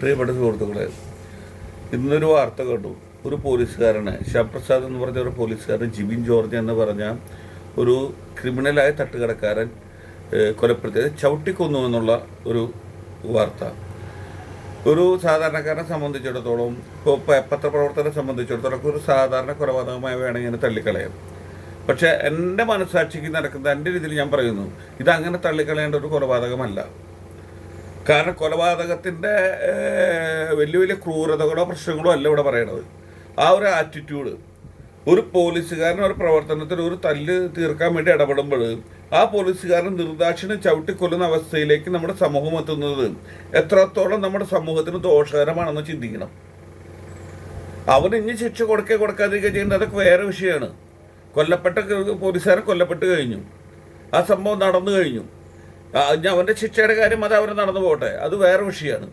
പ്രിയപ്പെട്ട സുഹൃത്തുക്കളെ ഇന്നൊരു വാർത്ത കേട്ടു. ഒരു പോലീസുകാരനെ ശിവപ്രസാദ് എന്ന് പറഞ്ഞ ഒരു പോലീസുകാരൻ ജിബിൻ ജോർജ് എന്ന് പറഞ്ഞ ഒരു ക്രിമിനലായ തട്ടുകടക്കാരൻ കൊലപ്പെടുത്തിയത് ചവിട്ടിക്കൊന്നു എന്നുള്ള ഒരു വാർത്ത. ഒരു സാധാരണക്കാരനെ സംബന്ധിച്ചിടത്തോളം ഇപ്പോൾ പത്രപ്രവർത്തകരെ സംബന്ധിച്ചിടത്തോളം ഒരു സാധാരണ കൊലപാതകമായി വേണമെങ്കിൽ ഇങ്ങനെ തള്ളിക്കളയാം പക്ഷേ എന്റെ മനസ്സാക്ഷിക്ക് നടക്കുന്ന എന്റെ രീതിയിൽ ഞാൻ പറയുന്നു ഇതങ്ങനെ തള്ളിക്കളയേണ്ട ഒരു കൊലപാതകമല്ല. കാരണം കൊലപാതകത്തിന്റെ വലിയ വലിയ ക്രൂരതകളോ പ്രശ്നങ്ങളോ അല്ല ഇവിടെ പറയണത്. ആ ഒരു ആറ്റിറ്റ്യൂഡ് ഒരു പോലീസുകാരൻ ഒരു പ്രവർത്തനത്തിൽ ഒരു തല്ല് തീർക്കാൻ വേണ്ടി ഇടപെടുമ്പോൾ ആ പോലീസുകാരൻ നിർദാക്ഷിണ്യം ചവിട്ടിക്കൊല്ലുന്ന അവസ്ഥയിലേക്ക് നമ്മുടെ സമൂഹം എത്തുന്നത് എത്രത്തോളം നമ്മുടെ സമൂഹത്തിന് ദോഷകരമാണെന്ന് ചിന്തിക്കണം. അവൻ ഇനി ശിക്ഷ കൊടുക്കേ കൊടുക്കാതിരിക്കുക ചെയ്യേണ്ടത് അതൊക്കെ വേറെ വിഷയമാണ്. കൊല്ലപ്പെട്ട പോലീസുകാരൻ കൊല്ലപ്പെട്ട് കഴിഞ്ഞു. ആ സംഭവം നടന്നു കഴിഞ്ഞു. അവന്റെ ശിക്ഷയുടെ കാര്യം അത് അവർ നടന്നു പോകട്ടെ. അത് വേറെ വിഷയമാണ്.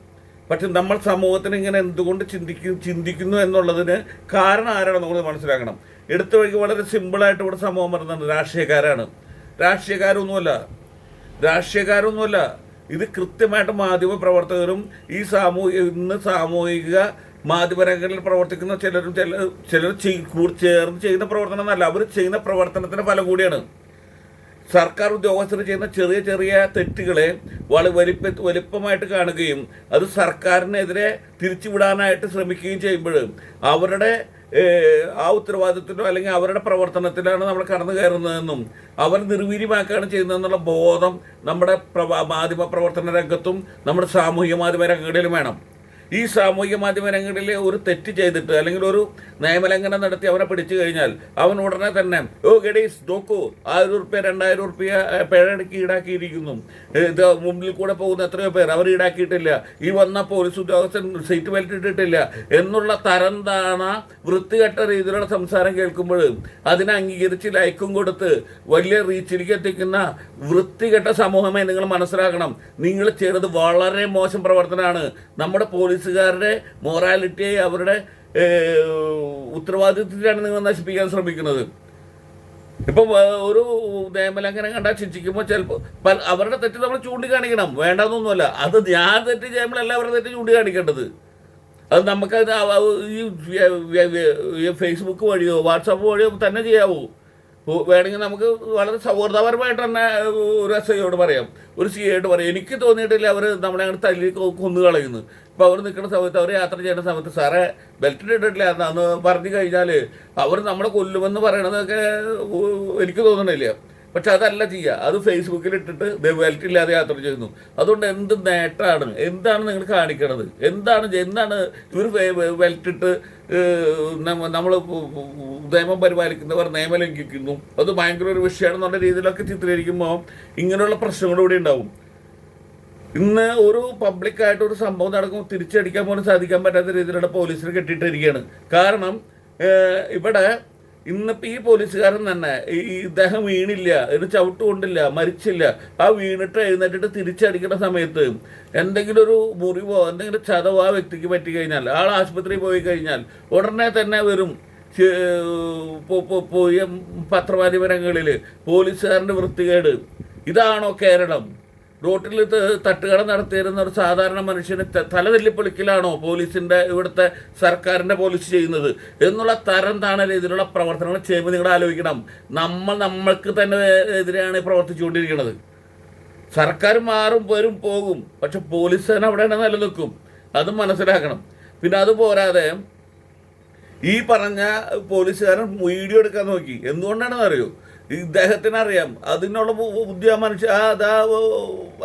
പക്ഷെ നമ്മൾ സമൂഹത്തിന് ഇങ്ങനെ എന്തുകൊണ്ട് ചിന്തിക്കും ചിന്തിക്കുന്നു എന്നുള്ളതിന് കാരണം ആരാണെന്ന് നമ്മൾ മനസ്സിലാക്കണം. എടുത്ത വഴിക്ക് വളരെ സിമ്പിളായിട്ട് ഇവിടെ സമൂഹം പറയുന്നുണ്ട്. രാഷ്ട്രീയക്കാരാണ്. രാഷ്ട്രീയക്കാരൊന്നുമല്ല. രാഷ്ട്രീയക്കാരൊന്നുമല്ല. ഇത് കൃത്യമായിട്ട് മാധ്യമ പ്രവർത്തകരും ഈ സാമൂഹിക ഇന്ന് സാമൂഹിക മാധ്യമരംഗങ്ങളിൽ പ്രവർത്തിക്കുന്ന ചിലരും ചില ചിലർ ചേർന്ന് ചെയ്യുന്ന പ്രവർത്തനം എന്നല്ല. അവർ ചെയ്യുന്ന പ്രവർത്തനത്തിന്റെ ഫലം കൂടിയാണ്. സർക്കാർ ഉദ്യോഗസ്ഥർ ചെയ്യുന്ന ചെറിയ ചെറിയ തെറ്റുകളെ വളരെ വലിപ്പ വലിപ്പമായിട്ട് കാണുകയും അത് സർക്കാരിനെതിരെ തിരിച്ചുവിടാനായിട്ട് ശ്രമിക്കുകയും ചെയ്യുമ്പോൾ അവരുടെ ആ ഉത്തരവാദിത്തത്തിലോ അല്ലെങ്കിൽ അവരുടെ പ്രവർത്തനത്തിലാണ് നമ്മൾ കടന്നു കയറുന്നതെന്നും അവർ നിർവീര്യമാക്കുകയാണ് ചെയ്യുന്നതെന്നുള്ള ബോധം നമ്മുടെ പ്രവാ മാധ്യമ പ്രവർത്തന രംഗത്തും നമ്മുടെ സാമൂഹിക മാധ്യമ രംഗങ്ങളിലും വേണം. ഈ സാമൂഹിക മാധ്യമ രംഗങ്ങളിൽ ഒരു തെറ്റ് ചെയ്തിട്ട് അല്ലെങ്കിൽ ഒരു നിയമലംഘനം നടത്തി അവനെ പിടിച്ചു കഴിഞ്ഞാൽ അവൻ ഉടനെ തന്നെ ഓ ഗഡീസ് നോക്കൂ ആയിരം ഉറുപ്പ്യ രണ്ടായിരം ഉറുപ്പ്യ പിഴടക്കി ഈടാക്കിയിരിക്കുന്നു. ഇത് മുമ്പിൽ കൂടെ പോകുന്ന എത്രയോ പേർ അവർ ഈടാക്കിയിട്ടില്ല. ഈ വന്ന പോലീസ് ഉദ്യോഗസ്ഥൻ സീറ്റ് ബെൽറ്റ് ഇട്ടിട്ടില്ല. എന്നുള്ള തരം താണ വൃത്തികെട്ട രീതിയിലുള്ള സംസാരം കേൾക്കുമ്പോൾ അതിനെ അംഗീകരിച്ച് ലൈക്കും കൊടുത്ത് വലിയ റീച്ചിലേക്ക് എത്തിക്കുന്ന വൃത്തികെട്ട സമൂഹമായി നിങ്ങൾ മനസ്സിലാക്കണം. നിങ്ങൾ ചെയ്തത് വളരെ മോശം പ്രവർത്തനമാണ്. നമ്മുടെ പോലീസുകാരുടെ മൊറാലിറ്റിയെ അവരുടെ ഉത്തരവാദിത്വത്തിലാണ് നിങ്ങൾ നശിപ്പിക്കാൻ ശ്രമിക്കുന്നത് ഇപ്പം ഒരു നിയമലംഘനം കണ്ടാൽ ശിക്ഷിക്കുമ്പോൾ ചിലപ്പോൾ അവരുടെ തെറ്റ് നമ്മൾ ചൂണ്ടിക്കാണിക്കണം വേണ്ടെന്നൊന്നുമല്ല അത് ഞാൻ തെറ്റ് ചെയ്യുമ്പോഴല്ല അവരുടെ തെറ്റ് ചൂണ്ടിക്കാണിക്കേണ്ടത് അത് ആ ഈ ഫേസ്ബുക്ക് വഴിയോ വാട്സാപ്പ് വഴിയോ തന്നെ ചെയ്യാവൂ വേണമെങ്കിൽ നമുക്ക് വളരെ സൗഹൃദപരമായിട്ട് തന്നെ ഒരു എസ് ഐയോട് പറയാം. ഒരു സി ഐയോട് പറയാം. എനിക്ക് തോന്നിയിട്ടില്ല അവർ നമ്മളെ അങ്ങനെ തല്ലി കൊന്നു കളയുന്നു. ഇപ്പോൾ അവർ നിൽക്കുന്ന സമയത്ത് അവർ യാത്ര ചെയ്യുന്ന സമയത്ത് സാറേ ബെൽറ്റ് ഇട്ടിട്ടില്ല. എന്ന് പറഞ്ഞു കഴിഞ്ഞാൽ അവർ നമ്മളെ കൊല്ലുമെന്ന് പറയണതൊക്കെ എനിക്ക് തോന്നണില്ല. പക്ഷെ അതല്ല ചെയ്യുക അത് ഫേസ്ബുക്കിൽ ഇട്ടിട്ട് ബെൽറ്റ് ഇല്ലാതെ യാത്ര ചെയ്യുന്നു. അതുകൊണ്ട് എന്ത് നേട്ടമാണ് എന്താണ് നിങ്ങൾ കാണിക്കണത്? എന്താണ് എന്താണ് ഇവർ ബെൽറ്റ് ഇട്ട് നമ്മൾ നിയമം പരിപാലിക്കുന്നവർ നിയമം ലംഘിക്കുന്നു. അത് ഭയങ്കര ഒരു വിഷയമാണെന്നുള്ള രീതിയിലൊക്കെ ചിത്രീകരിക്കുമ്പോൾ ഇങ്ങനെയുള്ള പ്രശ്നങ്ങൾ ഇവിടെ ഉണ്ടാവും. ഇന്ന് ഒരു പബ്ലിക്കായിട്ട് ഒരു സംഭവം നടക്കുമ്പോൾ തിരിച്ചടിക്കാൻ പോലും സാധിക്കാൻ പറ്റാത്ത രീതിയിലുള്ള പോലീസിനെ കെട്ടിയിട്ടിരിക്കുകയാണ്. കാരണം ഇവിടെ ഇന്നിപ്പോൾ ഈ പോലീസുകാരൻ തന്നെ ഈ ഇദ്ദേഹം വീണില്ല ഒരു ചവിട്ട് കൊണ്ടില്ല മരിച്ചില്ല. ആ വീണിട്ട് എഴുന്നേറ്റിട്ട് തിരിച്ചടിക്കുന്ന സമയത്ത് എന്തെങ്കിലും ഒരു മുറിവോ എന്തെങ്കിലും ചതവോ ആ വ്യക്തിക്ക് പറ്റി കഴിഞ്ഞാൽ ആൾ ആശുപത്രിയിൽ പോയി കഴിഞ്ഞാൽ ഉടനെ തന്നെ വരും. പോയ പത്രമാധ്യമങ്ങളിൽ പോലീസുകാരന്റെ വൃത്തികേട്. ഇതാണോ കേരളം? റോട്ടിൽ തട്ടുകട നടത്തിയിരുന്ന ഒരു സാധാരണ മനുഷ്യന് ത- തല തല്ലിപ്പൊളിക്കലാണോ പോലീസിന്റെ ഇവിടുത്തെ സർക്കാരിന്റെ പോലീസ് ചെയ്യുന്നത്? എന്നുള്ള തരം താണ രീതിയിലുള്ള പ്രവർത്തനങ്ങൾ ചെയ്യുമ്പോൾ നിങ്ങൾ ആലോചിക്കണം. നമ്മൾ നമ്മൾക്ക് തന്നെ എതിരെയാണ് പ്രവർത്തിച്ചുകൊണ്ടിരിക്കുന്നത് സർക്കാർ മാറും വരും പോകും. പക്ഷെ പോലീസ് തന്നെ അവിടെ തന്നെ നിലനിൽക്കും. അത് മനസ്സിലാക്കണം. പിന്നെ അത് പോരാതെ ഈ പറഞ്ഞ പോലീസുകാരൻ വീഡിയോ എടുക്കാൻ നോക്കി. എന്തുകൊണ്ടാണെന്ന് അറിയോ ഇദ്ദേഹത്തിന് അറിയാം അതിനുള്ള ബുദ്ധി ആ മനുഷ്യ ആ അതാ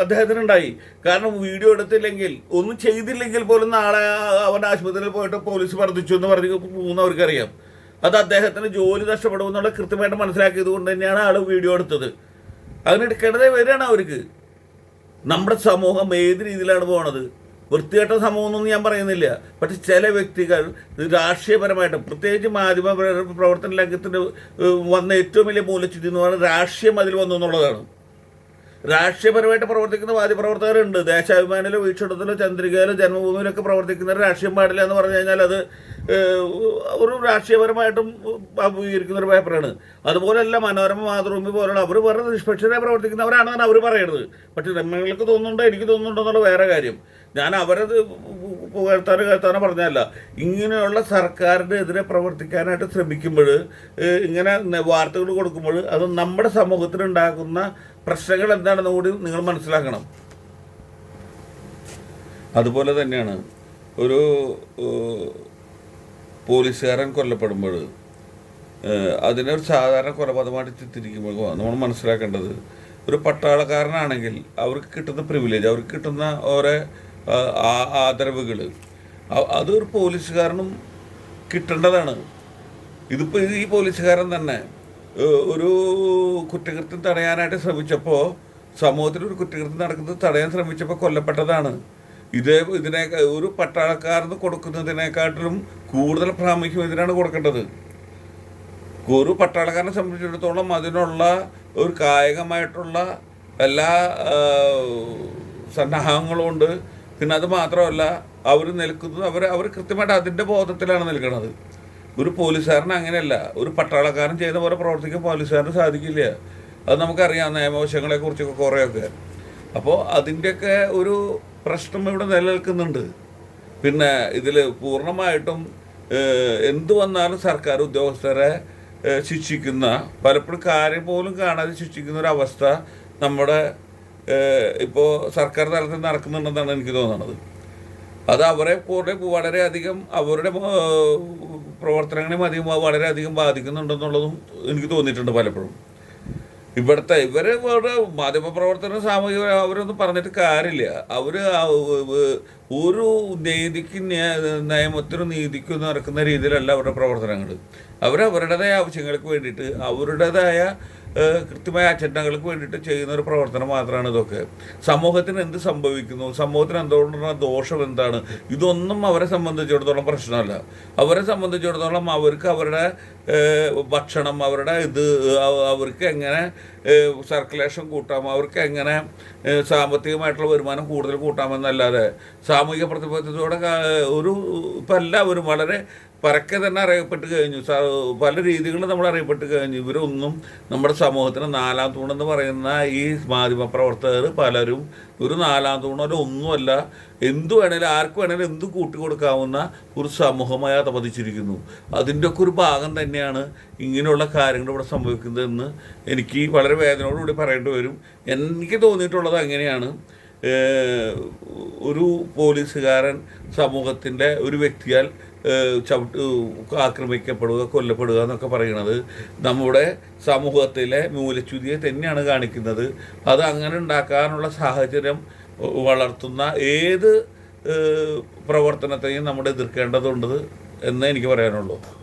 അദ്ദേഹത്തിനുണ്ടായി. കാരണം വീഡിയോ എടുത്തില്ലെങ്കിൽ ഒന്നും ചെയ്തില്ലെങ്കിൽ പോലും നാളെ അവന്റെ ആശുപത്രിയിൽ പോയിട്ട് പോലീസ് മർദ്ദിച്ചു എന്ന് പറഞ്ഞ് പോകുന്നവർക്കറിയാം അത് അദ്ദേഹത്തിന് ജോലി നഷ്ടപ്പെടുമെന്നുള്ള കൃത്യമായിട്ട് മനസ്സിലാക്കിയത് കൊണ്ട് തന്നെയാണ് ആൾ വീഡിയോ എടുത്തത്. അങ്ങനെ എടുക്കേണ്ടതേ വരികയാണ് അവർക്ക്. നമ്മുടെ സമൂഹം ഏത് രീതിയിലാണ് പോണത്? വൃത്തികെട്ട സമൂഹമൊന്നും ഞാൻ പറയുന്നില്ല. പക്ഷെ ചില വ്യക്തികൾ രാഷ്ട്രീയപരമായിട്ട് പ്രത്യേകിച്ച് മാധ്യമ പ്ര- പ്രവർത്തന രംഗത്തിന് വന്ന ഏറ്റവും വലിയ മൂലച്യുതി എന്ന് പറയുന്നത് രാഷ്ട്രീയം അതിൽ വന്നു എന്നുള്ളതാണ്. രാഷ്ട്രീയപരമായിട്ട് പ്രവർത്തിക്കുന്ന മാധ്യമപ്രവർത്തകരുണ്ട് ദേശാഭിമാനിലോ വീക്ഷണത്തിലോ ചന്ദ്രികയിലോ ജന്മഭൂമിയിലൊക്കെ പ്രവർത്തിക്കുന്ന രാഷ്ട്രീയം പാടില്ല എന്ന് പറഞ്ഞു കഴിഞ്ഞാൽ അത് ഒരു രാഷ്ട്രീയപരമായിട്ടും അഭിമുഖീകരിക്കുന്ന ഒരു പേപ്പറാണ്. അതുപോലെയല്ല മനോരമ മാതൃഭൂമി പോലുള്ള അവർ വളരെ നിഷ്പക്ഷരായി പ്രവർത്തിക്കുന്നവരാണെന്നാണ് അവർ പറയുന്നത് പക്ഷെ നമ്മൾക്ക് തോന്നുന്നുണ്ടോ എനിക്ക് തോന്നുന്നുണ്ടോ എന്നുള്ള വേറെ കാര്യം. ഞാൻ അവരത് പുകഴ്ത്താനോ കേൾത്താനോ പറഞ്ഞതല്ല. ഇങ്ങനെയുള്ള സർക്കാരിന്റെ എതിരെ പ്രവർത്തിക്കാനായിട്ട് ശ്രമിക്കുമ്പോൾ ഇങ്ങനെ വാർത്തകൾ കൊടുക്കുമ്പോൾ അത് നമ്മുടെ സമൂഹത്തിനുണ്ടാക്കുന്ന പ്രശ്നങ്ങൾ എന്താണെന്ന് കൂടി നിങ്ങൾ മനസ്സിലാക്കണം. അതുപോലെ തന്നെയാണ് ഒരു പോലീസുകാരൻ കൊല്ലപ്പെടുമ്പോൾ അതിനെ ഒരു സാധാരണ കൊലപാതകമായിട്ട് ചിത്രിക്കുമ്പോൾ നമ്മൾ മനസ്സിലാക്കേണ്ടത് ഒരു പട്ടാളക്കാരനാണെങ്കിൽ അവർക്ക് കിട്ടുന്ന പ്രിവിലേജ് അവർക്ക് കിട്ടുന്ന ഓരോ ആദരവുകൾ അതൊരു പോലീസുകാരനും കിട്ടേണ്ടതാണ്. ഇതിപ്പോൾ ഈ പോലീസുകാരൻ തന്നെ ഒരു കുറ്റകൃത്യം തടയാനായിട്ട് ശ്രമിച്ചപ്പോൾ സമൂഹത്തിൽ ഒരു കുറ്റകൃത്യം നടക്കുന്നത് തടയാൻ ശ്രമിച്ചപ്പോൾ കൊല്ലപ്പെട്ടതാണ്. ഇതേ ഇതിനെ ഒരു പട്ടാളക്കാരന് കൊടുക്കുന്നതിനെക്കാട്ടിലും കൂടുതൽ പ്രാമുഖ്യം ഇതിനാണ് കൊടുക്കേണ്ടത്. ഒരു പട്ടാളക്കാരനെ സംബന്ധിച്ചിടത്തോളം അതിനുള്ള ഒരു കായികമായിട്ടുള്ള എല്ലാ സന്നാഹങ്ങളും ഉണ്ട്. പിന്നെ അത് മാത്രമല്ല അവർ നിൽക്കുന്നത് അവർ അവർ കൃത്യമായിട്ട് അതിന്റെ ബോധത്തിലാണ് നിൽക്കുന്നത് ഒരു പോലീസുകാരൻ അങ്ങനെയല്ല. ഒരു പട്ടാളക്കാരൻ ചെയ്ത പോലെ പ്രവർത്തിക്കാൻ പോലീസുകാരന് സാധിക്കില്ല. അത് നമുക്കറിയാം നിയമവശങ്ങളെ കുറിച്ചൊക്കെ കുറേയൊക്കെ. അപ്പോൾ അതിന്റെയൊക്കെ ഒരു പ്രശ്നം ഇവിടെ നിലനിൽക്കുന്നുണ്ട്. പിന്നെ ഇതിൽ പൂർണമായിട്ടും എന്തു വന്നാലും സർക്കാർ ഉദ്യോഗസ്ഥരെ ശിക്ഷിക്കുന്ന പലപ്പോഴും കാര്യം പോലും കാണാതെ ശിക്ഷിക്കുന്ന ഒരു അവസ്ഥ നമ്മുടെ ഇപ്പോൾ സർക്കാർ തലത്തിൽ നടക്കുന്നുണ്ടെന്നാണ് എനിക്ക് തോന്നുന്നത്. അത് അവരെ കൂടെ വളരെയധികം അവരുടെ പ്രവർത്തനങ്ങളെയും അധികം വളരെയധികം ബാധിക്കുന്നുണ്ടെന്നുള്ളതും എനിക്ക് തോന്നിയിട്ടുണ്ട് പലപ്പോഴും. ഇവിടുത്തെ ഇവർ ഇവിടെ മാധ്യമപ്രവർത്തനം സാമൂഹിക അവരൊന്നും പറഞ്ഞിട്ട് കാര്യമില്ല. അവർ ഒരു നീതിക്ക് നിയമത്തിനും നീതിക്കും നടക്കുന്ന രീതിയിലല്ല അവരുടെ പ്രവർത്തനങ്ങൾ. അവരവരുടേതായ ആവശ്യങ്ങൾക്ക് വേണ്ടിയിട്ട് അവരുടേതായ കൃത്യമായ അജണ്ടകൾക്ക് വേണ്ടിയിട്ട് ചെയ്യുന്ന ഒരു പ്രവർത്തനം മാത്രമാണ് ഇതൊക്കെ. സമൂഹത്തിന് എന്ത് സംഭവിക്കുന്നു? സമൂഹത്തിന് എന്തുകൊണ്ടുള്ള ദോഷം എന്താണ്? ഇതൊന്നും അവരെ സംബന്ധിച്ചിടത്തോളം പ്രശ്നമല്ല. അവരെ സംബന്ധിച്ചിടത്തോളം അവർക്ക് അവരുടെ ഭക്ഷണം അവരുടെ ഇത് അവർക്ക് എങ്ങനെ സർക്കുലേഷൻ കൂട്ടാം അവർക്ക് എങ്ങനെ സാമ്പത്തികമായിട്ടുള്ള വരുമാനം കൂടുതൽ കൂട്ടാമെന്നല്ലാതെ സാമൂഹിക പ്രതിബദ്ധതയോടെ ഒരു ഇപ്പം എല്ലാവരും വളരെ പരക്കെ തന്നെ അറിയപ്പെട്ട് കഴിഞ്ഞു. പല രീതികളും നമ്മൾ അറിയപ്പെട്ട് കഴിഞ്ഞു. ഇവരൊന്നും നമ്മുടെ സമൂഹത്തിന് നാലാം തൂണെന്ന് പറയുന്ന ഈ മാധ്യമ പ്രവർത്തകർ പലരും ഒരു നാലാം തൂണോ ഒന്നുമല്ല എന്തു വേണേലും ആർക്ക് വേണേലും എന്ത് കൂട്ടിക്കൊടുക്കാവുന്ന ഒരു സമൂഹമായി അധപതിച്ചിരിക്കുന്നു അതിന്റെയൊക്കെ ഒരു ഭാഗം തന്നെയാണ് ഇങ്ങനെയുള്ള കാര്യങ്ങൾ ഇവിടെ സംഭവിക്കുന്നതെന്ന് എനിക്ക് വളരെ വേദനയോടുകൂടി പറയേണ്ടി വരും. എനിക്ക് തോന്നിയിട്ടുള്ളത് അങ്ങനെയാണ്. ഒരു പോലീസുകാരൻ സമൂഹത്തിന്റെ ഒരു വ്യക്തിയാൽ ചവിട്ട് ആക്രമിക്കപ്പെടുക കൊല്ലപ്പെടുക എന്നൊക്കെ പറയുന്നത് നമ്മുടെ സമൂഹത്തിലെ മൂലച്യുതിയെ തന്നെയാണ് കാണിക്കുന്നത്. അത് അങ്ങനെ ഉണ്ടാക്കാനുള്ള സാഹചര്യം വളർത്തുന്ന ഏത് പ്രവർത്തനത്തെയും നമ്മൾ എതിർക്കേണ്ടതുണ്ട് എന്ന് എനിക്ക് പറയാനുള്ളൂ.